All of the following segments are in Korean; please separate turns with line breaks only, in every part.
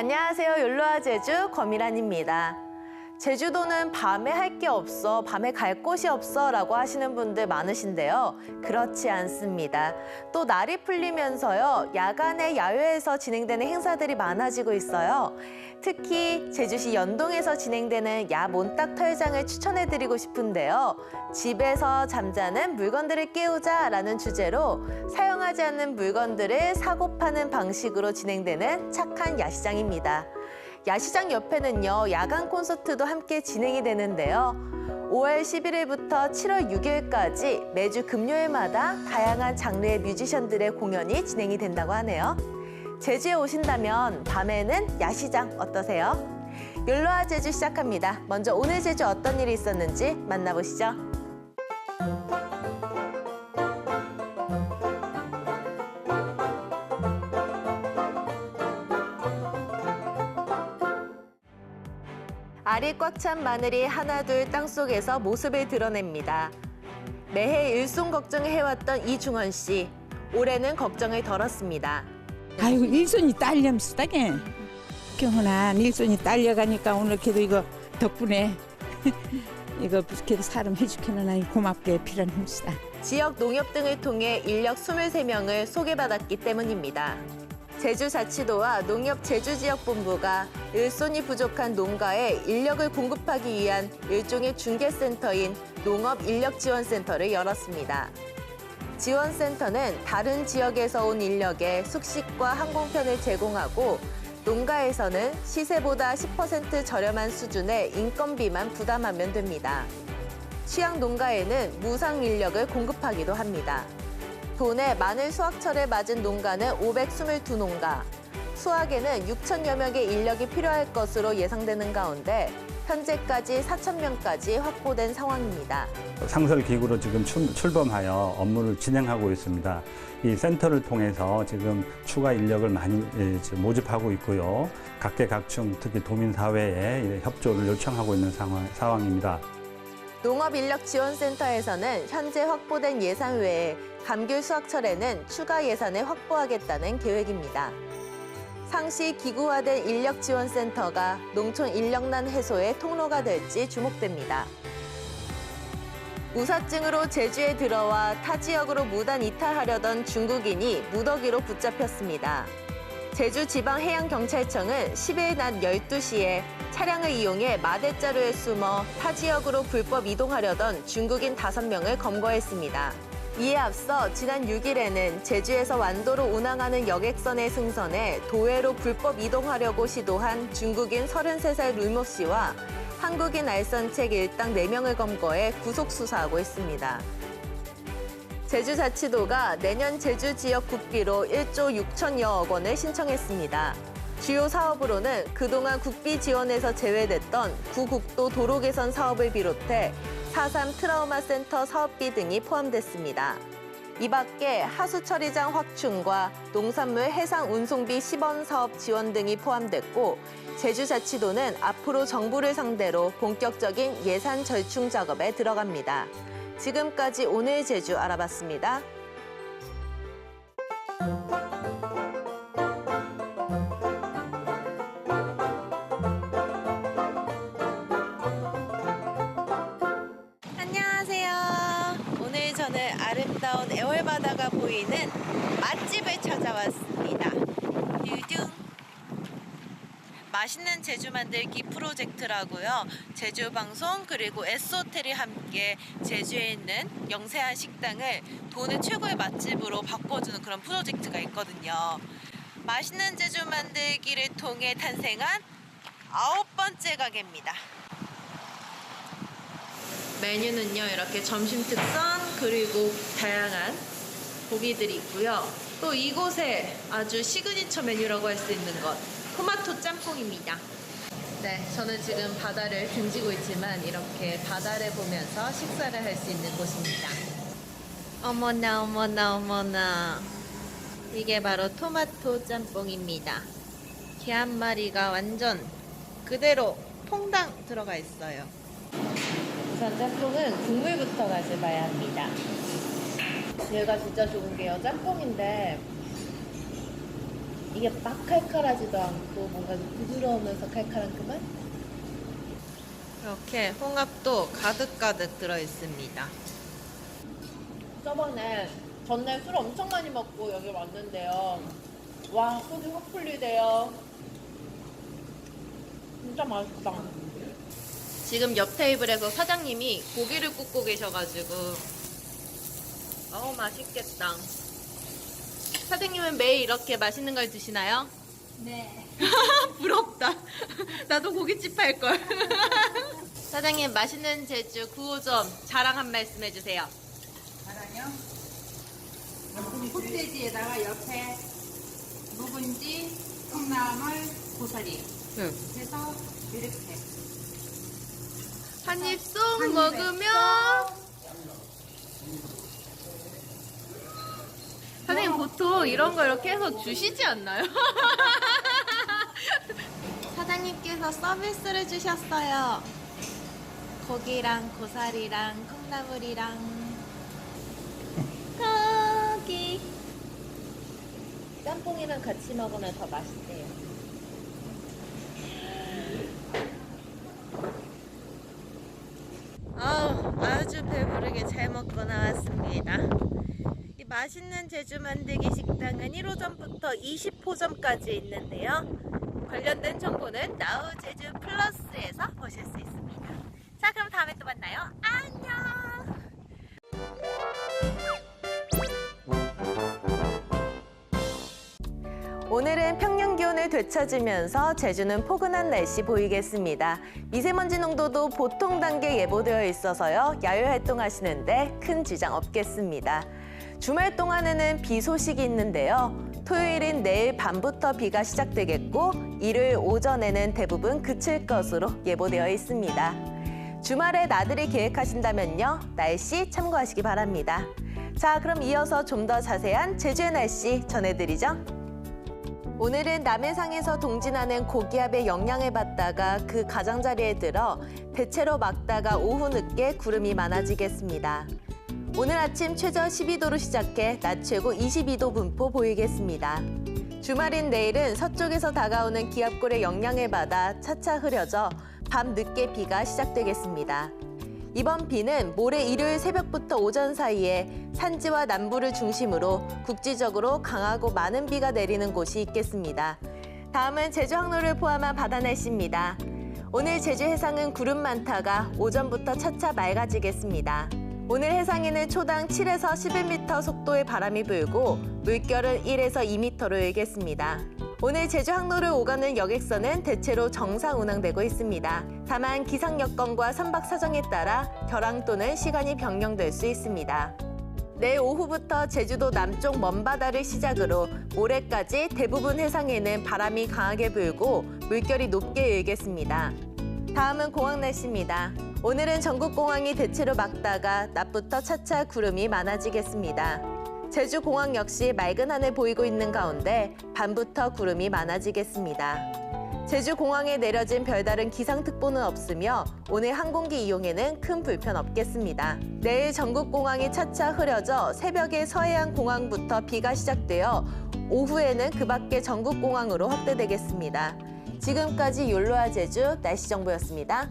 안녕하세요. 욜로아 제주 권미란입니다. 제주도는 밤에 할 게 없어, 밤에 갈 곳이 없어 라고 하시는 분들 많으신데요. 그렇지 않습니다. 또 날이 풀리면서요, 야간에 야외에서 진행되는 행사들이 많아지고 있어요. 특히 제주시 연동에서 진행되는 야 몬딱 털장을 추천해드리고 싶은데요. 집에서 잠자는 물건들을 깨우자라는 주제로 사용하지 않는 물건들을 사고 파는 방식으로 진행되는 착한 야시장입니다. 야시장 옆에는요, 야간 콘서트도 함께 진행이 되는데요. 5월 11일부터 7월 6일까지 매주 금요일마다 다양한 장르의 뮤지션들의 공연이 진행이 된다고 하네요. 제주에 오신다면 밤에는 야시장 어떠세요? 욜로아 제주 시작합니다. 먼저 오늘 제주 어떤 일이 있었는지 만나보시죠. 알이 꽉 찬 마늘이 하나둘 땅속에서 모습을 드러냅니다. 매해 일손 걱정을 해왔던 이중헌 씨. 올해는 걱정을 덜었습니다.
아이고 일손이 딸렴수다게 경훈아 일손이 딸려가니까 오늘 그래도 이거 덕분에 이거 그래도 사람 해주기는 아니 고맙게 필요한 힘쓰다
지역 농협 등을 통해 인력 23명을 소개받았기 때문입니다. 제주자치도와 농협 제주지역본부가 일손이 부족한 농가에 인력을 공급하기 위한 일종의 중개센터인 농업인력지원센터를 열었습니다. 지원센터는 다른 지역에서 온 인력에 숙식과 항공편을 제공하고 농가에서는 시세보다 10% 저렴한 수준의 인건비만 부담하면 됩니다. 취향 농가에는 무상 인력을 공급하기도 합니다. 도내 마늘 수확철에 맞은 농가는 522농가, 수확에는 6천여 명의 인력이 필요할 것으로 예상되는 가운데 현재까지 4천 명까지 확보된 상황입니다.
상설 기구로 지금 출- 출범하여 업무를 진행하고 있습니다. 이 센터를 통해서 지금 추가 인력을 많이 예, 모집하고 있고요. 각계각층 특히 도민 사회에 이 협조를 요청하고 있는 상황, 상황입니다.
농업인력지원센터에서는 현재 확보된 예산 외에 감귤 수확철에는 추가 예산을 확보하겠다는 계획입니다. 상시 기구화된 인력지원센터가 농촌 인력난 해소의 통로가 될지 주목됩니다. 무사증으로 제주에 들어와 타 지역으로 무단 이탈하려던 중국인이 무더기로 붙잡혔습니다. 제주지방해양경찰청은 10일 낮 12시에 차량을 이용해 마대자루에 숨어 타 지역으로 불법 이동하려던 중국인 5명을 검거했습니다. 이에 앞서 지난 6일에는 제주에서 완도로 운항하는 여객선의 승선에 도외로 불법 이동하려고 시도한 중국인 33살 룰모 씨와 한국인 알선책 일당 4명을 검거해 구속 수사하고 있습니다. 제주자치도가 내년 제주 지역 국비로 1조 6천여억 원을 신청했습니다. 주요 사업으로는 그동안 국비 지원에서 제외됐던 구국도 도로 개선 사업을 비롯해 4.3 트라우마 센터 사업비 등이 포함됐습니다. 이 밖에 하수 처리장 확충과 농산물 해상 운송비 10원 사업 지원 등이 포함됐고 제주자치도는 앞으로 정부를 상대로 본격적인 예산 절충 작업에 들어갑니다. 지금까지 오늘 제주 알아봤습니다. 안녕하세요. 오늘 저는 아름다운 애월바다가 보이는 맛집을 찾아왔습니다. 듀둥. 맛있는 제주 만들기 프로젝트라고요. 제주 방송 그리고 에스호텔이 함께 제주에 있는 영세한 식당을 도내 최고의 맛집으로 바꿔주는 그런 프로젝트가 있거든요. 맛있는 제주 만들기를 통해 탄생한 아홉 번째 가게입니다. 메뉴는요 이렇게 점심 특선 그리고 다양한 고기들이 있고요. 또 이곳에 아주 시그니처 메뉴라고 할 수 있는 것 토마토 짬뽕입니다. 네, 저는 지금 바다를 등지고 있지만 이렇게 바다를 보면서 식사를 할 수 있는 곳입니다. 어머나 어머나 어머나 이게 바로 토마토 짬뽕입니다. 게한 마리가 완전 그대로 퐁당 들어가 있어요. 우선 짬뽕은 국물부터 맛을 봐야 합니다. 얘가 진짜 좋은 게요. 짬뽕인데 이게 막 칼칼하지도 않고 뭔가 부드러우면서 칼칼한 그 맛? 이렇게 홍합도 가득가득 들어있습니다. 저번에 전날 술 엄청 많이 먹고 여기 왔는데요. 와, 속이 확 풀리대요. 진짜 맛있다. 지금 옆 테이블에서 사장님이 고기를 굽고 계셔가지고 어우 맛있겠다. 사장님은 매일 이렇게 맛있는 걸 드시나요?
네.
부럽다. 나도 고깃집 할 걸. 사장님 맛있는 제주 9호점 자랑 한 말씀 해주세요.
자랑요. 흑돼지에다가 옆에 묵은지, 콩나물, 고사리
응.
해서 이렇게
한 입 쏙 먹으면 사장님 이런 거 이렇게 해서 주시지 않나요? 사장님께서 서비스를 주셨어요. 고기랑 고사리랑 콩나물이랑 고기 짬뽕이랑 같이 먹으면 더 맛있대요. 아우, 아주 배부르게 잘 먹고 나왔습니다. 이 맛있는 제주 만들기 식당은 1호점부터 20호점까지 있는데요. 관련된 정보는 나우 제주 플러스에서 보실 수 있습니다. 자, 그럼 다음에 또 만나요. 안녕! 오늘은 평년 기온을 되찾으면서 제주는 포근한 날씨 보이겠습니다. 미세먼지 농도도 보통 단계 예보되어 있어서요. 야외 활동하시는데 큰 지장 없겠습니다. 주말 동안에는 비 소식이 있는데요. 토요일인 내일 밤부터 비가 시작되겠고 일요일 오전에는 대부분 그칠 것으로 예보되어 있습니다. 주말에 나들이 계획하신다면요. 날씨 참고하시기 바랍니다. 자, 그럼 이어서 좀 더 자세한 제주의 날씨 전해드리죠. 오늘은 남해상에서 동진하는 고기압의 영향을 받다가 그 가장자리에 들어 대체로 막다가 오후 늦게 구름이 많아지겠습니다. 오늘 아침 최저 12도로 시작해 낮 최고 22도 분포 보이겠습니다. 주말인 내일은 서쪽에서 다가오는 기압골의 영향을 받아 차차 흐려져 밤 늦게 비가 시작되겠습니다. 이번 비는 모레 일요일 새벽부터 오전 사이에 산지와 남부를 중심으로 국지적으로 강하고 많은 비가 내리는 곳이 있겠습니다. 다음은 제주 항로를 포함한 바다 날씨입니다. 오늘 제주 해상은 구름 많다가 오전부터 차차 맑아지겠습니다. 오늘 해상에는 초당 7에서 11m 속도의 바람이 불고 물결은 1에서 2m로 일겠습니다. 오늘 제주 항로를 오가는 여객선은 대체로 정상 운항되고 있습니다. 다만 기상 여건과 선박 사정에 따라 결항 또는 시간이 변경될 수 있습니다. 내일 오후부터 제주도 남쪽 먼바다를 시작으로 모레까지 대부분 해상에는 바람이 강하게 불고 물결이 높게 일겠습니다. 다음은 공항 날씨입니다. 오늘은 전국 공항이 대체로 막다가 낮부터 차차 구름이 많아지겠습니다. 제주 공항 역시 맑은 하늘 보이고 있는 가운데 밤부터 구름이 많아지겠습니다. 제주 공항에 내려진 별다른 기상특보는 없으며 오늘 항공기 이용에는 큰 불편 없겠습니다. 내일 전국 공항이 차차 흐려져 새벽에 서해안 공항부터 비가 시작되어 오후에는 그 밖에 전국 공항으로 확대되겠습니다. 지금까지 욜로아 제주 날씨 정보였습니다.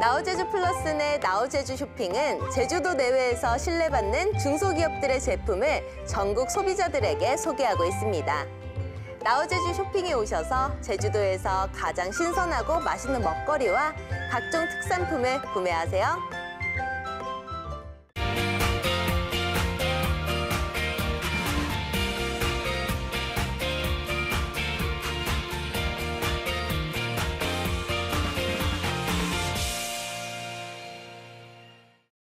나우제주 플러스 내 나우제주 쇼핑은 제주도 내외에서 신뢰받는 중소기업들의 제품을 전국 소비자들에게 소개하고 있습니다. 나우제주 쇼핑에 오셔서 제주도에서 가장 신선하고 맛있는 먹거리와 각종 특산품을 구매하세요.